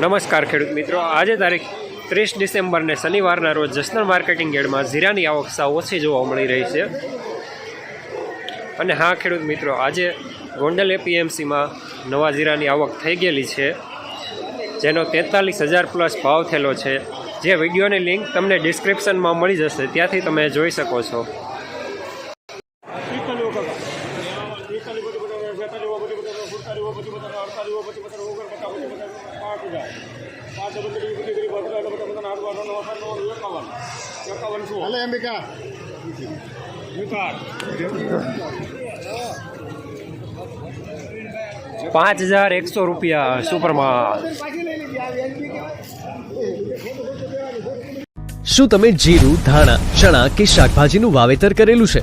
નમસ્કાર ખેડૂત મિત્રો. આજે તારીખ ત્રીસ ડિસેમ્બરને શનિવારના રોજ જસનલ માર્કેટિંગ યાર્ડમાં જીરાની આવક સાવ ઓછી જોવા મળી રહી છે. અને હા ખેડૂત મિત્રો, આજે ગોંડલ એપીએમસીમાં નવા જીરાની આવક થઈ ગયેલી છે, જેનો તેતાલીસ હજાર પ્લસ ભાવ થયેલો છે. જે વિડીયોની લિંક તમને ડિસ્ક્રિપ્શનમાં મળી જશે, ત્યાંથી તમે જોઈ શકો છો. હાલે અંબિકા. પાંચ હજાર એકસો રૂપિયા સુપરમાં. શું તમે જીરું ધાણા ચણા કે શાકભાજીનું વાવેતર કરેલું છે?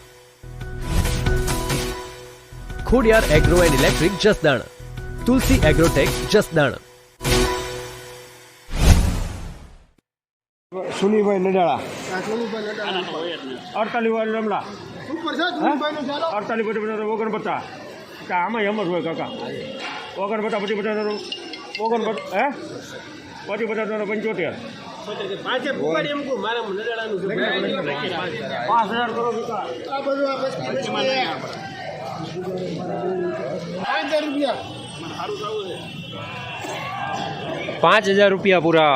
Khodiyar Agro and Electric Jasdan. Tulsi Agrotech Jasdan. Sunibhai Nadala. Sonubhai અડતાલીસ વાર રમલા. અડતાલીસ પછી બધા ઓગણપચાસ. કે આમાં એમ જ હોય કાકા. ઓગણપચાસ પછી બધા ઓગણપચાસ હે? પછી બધા પંચોતેર. પાંચ હજાર કરો પાંચ હજાર રૂપિયા પૂરા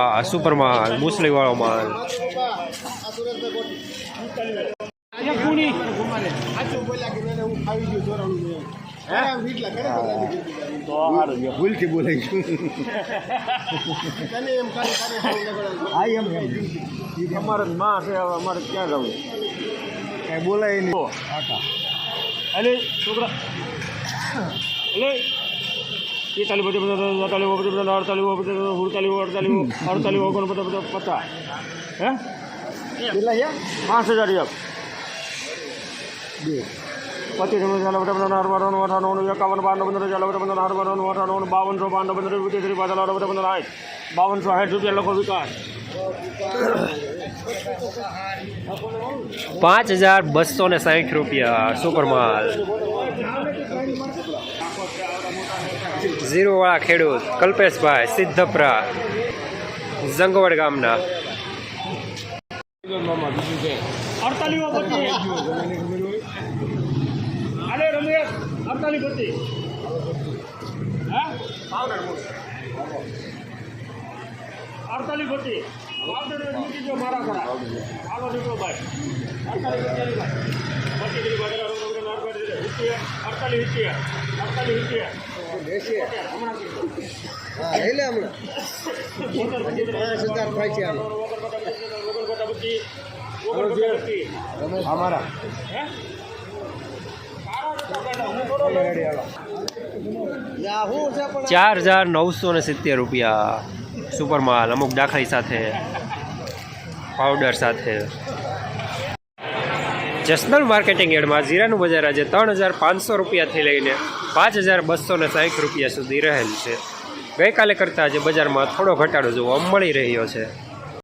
મુસલીવાળો માલ આ વાળો કોટી સાચું બોલ્યા કે મેં હું? ખાવી ગયું ચોરાણું મેં હા વીટલા કરે બધા ભૂલથી બોલાઈ ગયું અમારે માં છે હવે અમારે ક્યાં જવું? કાંઈ બોલાય નહીં. અલે છોકરા અલે પિસ્તાલીસ પછી બધા અડતાલીસ પછી બધા અડતાલીસ પછી સુડતાલીસ અડતાલીસ અડતાલીસ ઓગણ બધા બધા પચાસ હે કેટલા છે પાંચ હજાર એક બે પચીસ ચાલો બધા બધા અઠાણું અઠાણું એકાવન બાવન પંદર ચાલો બધા બધા અઠાણું અઠાણું બાવનસો બાવન પંદર ત્રીસ પાછળ બધા બધા સાઠ બાવનસો સાઠ રૂપિયા લખો વિકાસ પાંચ હજાર બસો ને સાહીઠ રૂપિયા સુપરમાલ. ઝીરોવાળા ખેડૂત કલ્પેશભાઈ સિદ્ધપરા જંગવડ ગામના. અડતાલીસ અમારા. ચાર હજાર નવસો ને સિત્તેર રૂપિયા. સુપરમાલ, અમુક દાખલી સાથે પાવડર સાથે. જસનલ માર્કેટિંગ એડમાં જીરાનું બજાર આજે ત્રણ હજાર પાંચસો રૂપિયાથી લઈને પાંચ હજાર બસો ને સાઠ રૂપિયા સુધી રહેલ છે. ગઈકાલે કરતાં આજે બજારમાં થોડો ઘટાડો જોવા મળી રહ્યો છે.